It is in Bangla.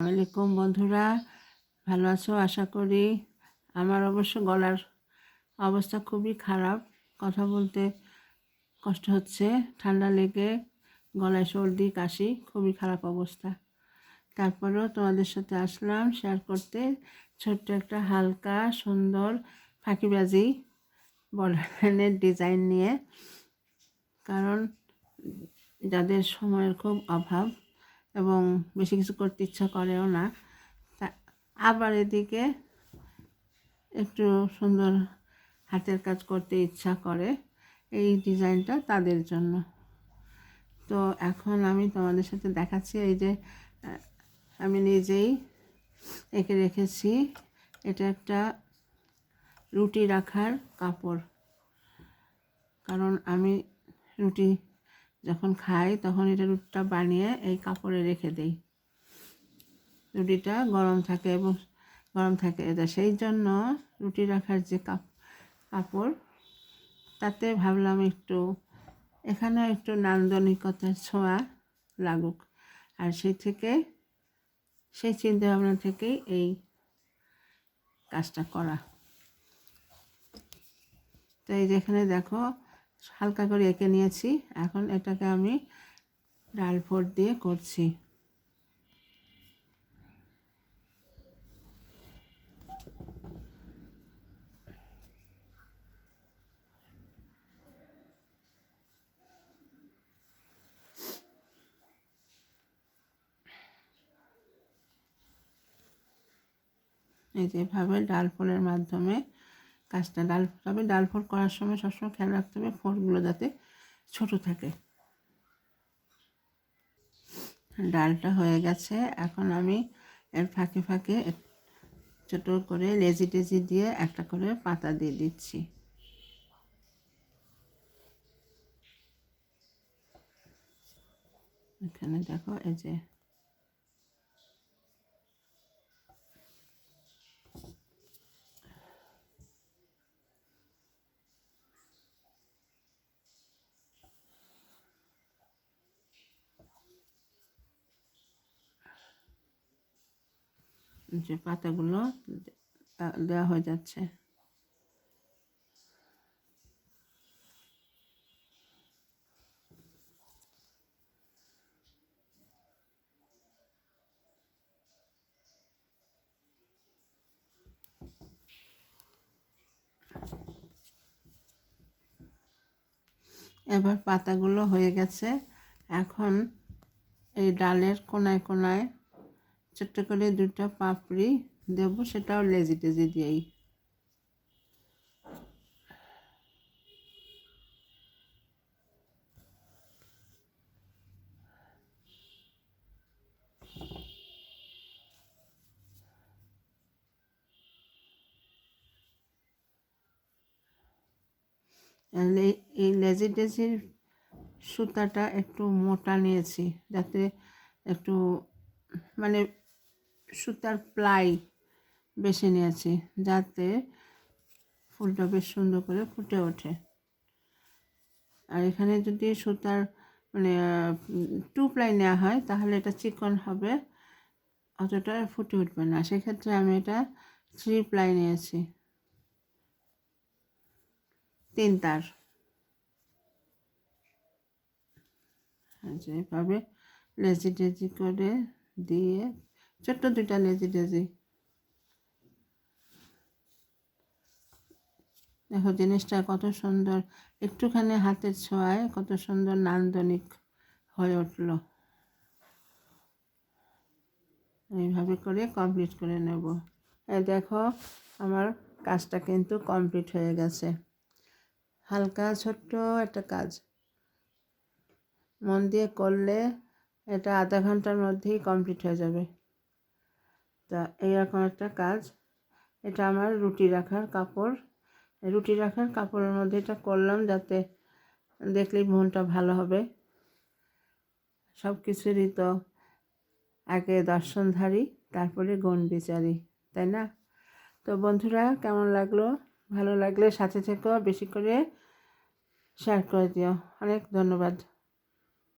আলাইকুম বন্ধুরা, ভালো আছো? আশা করি আমার অবশ্য গলার অবস্থা খুবই খারাপ। কথা বলতে কষ্ট হচ্ছে, ঠান্ডা লেগে গলায় সর্দি, কাশি, খুবই খারাপ অবস্থা। তারপরেও তোমাদের সাথে আসলাম শেয়ার করতে। ছোট্ট একটা হালকা, সুন্দর, ফাঁকিবাজি বর্ডারের ডিজাইন নিয়ে। কারণ যাদের সময়ের খুব অভাব এবং বেশি কিছু করতে ইচ্ছা করেও না। তা আবার এদিকে একটু সুন্দর হাতের কাজ করতে ইচ্ছা করে এই ডিজাইনটা তাদের জন্য। তো এখন আমি তোমাদের সাথে দেখাচ্ছি এই যে আমি নিজেই এঁকে রেখেছি। এটা একটা রুটি রাখার কাপড়। কারণ আমি রুটি যখন খাই তখন এটা রুটিটা বানিয়ে এই কাপড়ে রেখে দেই। রুটিটা গরম থাকে এবং গরম থাকে এটা। সেই জন্য রুটি রাখার যে কাপ, কাপড়, তাতে ভাবলাম একটু এখানে একটু নান্দনিকতার ছোঁয়া লাগুক। আর সেই থেকে, সেই চিন্তা ভাবনা থেকেই এই কাজটা করা। তো এই যেখানে দেখো হালকা করে এঁকে নিয়েছি। এখন এটাকে আমি ডাল ফোড় দিয়ে করছি। এই যেভাবে ডাল ফোড়ের মাধ্যমে কাজটা ডাল, তবে ডাল ফোড় করার সময় সবসময় খেয়াল রাখতে হবে ফোড়গুলো যাতে ছোট থাকে। ডালটা হয়ে গেছে। এখন আমি এর ফাঁকে ফাঁকে ছোট করে লেজি টেজি দিয়ে একটা করে পাতা দিয়ে দিচ্ছি। এখানে দেখো এই যে যে পাতাগুলো দেওয়া হয়ে যাচ্ছে। এবার পাতাগুলো হয়ে গেছে। এখন এই ডালের কোনায় কোনায় ছোট্ট করে দুটো পাপড়ি দেব, সেটাও লেজি টেজি দিয়েই। এই- লেজি টেজির সুতাটা একটু মোটা নিয়েছি, যাতে একটু মানে সুতার প্লাই বেছে নিয়েছি যাতে ফুলটা বেশ সুন্দর করে ফুটে ওঠে। আর এখানে যদি সুতার মানে টু প্লাই নেওয়া হয়, তাহলে এটা চিকন হবে, অতটা ফুটে উঠবে না। সেক্ষেত্রে আমি এটা থ্রি প্লাই নিয়েছি। তিন তার। যেভাবে লেজি টেজি করে দিয়ে ছোট্ট দুইটা লেজি টেজি দেখো জিনিসটা কত সুন্দর। একটুখানি হাতের ছোঁয়ায় কত সুন্দর নান্দনিক হয়ে উঠল। এইভাবে করে কমপ্লিট করে নেব। এই দেখো, আমার কাজটা কিন্তু কমপ্লিট হয়ে গেছে। হালকা ছোট্ট একটা কাজ। মন দিয়ে করলে এটা আধা ঘণ্টার মধ্যেই কমপ্লিট হয়ে যাবে। তা এইরকম একটা কাজ। এটা আমার রুটি রাখার কাপড়। রুটি রাখার কাপড়ের মধ্যে এটা করলাম যাতে দেখলেই মনটা ভালো হবে। সব কিছুরই তো আগে দর্শনধারী, তারপরে গুণ বিচারি, তাই না? তো বন্ধুরা, কেমন লাগল? ভালো লাগলে সাথে থেকেও বেশি করে শেয়ার করে দিও। অনেক ধন্যবাদ।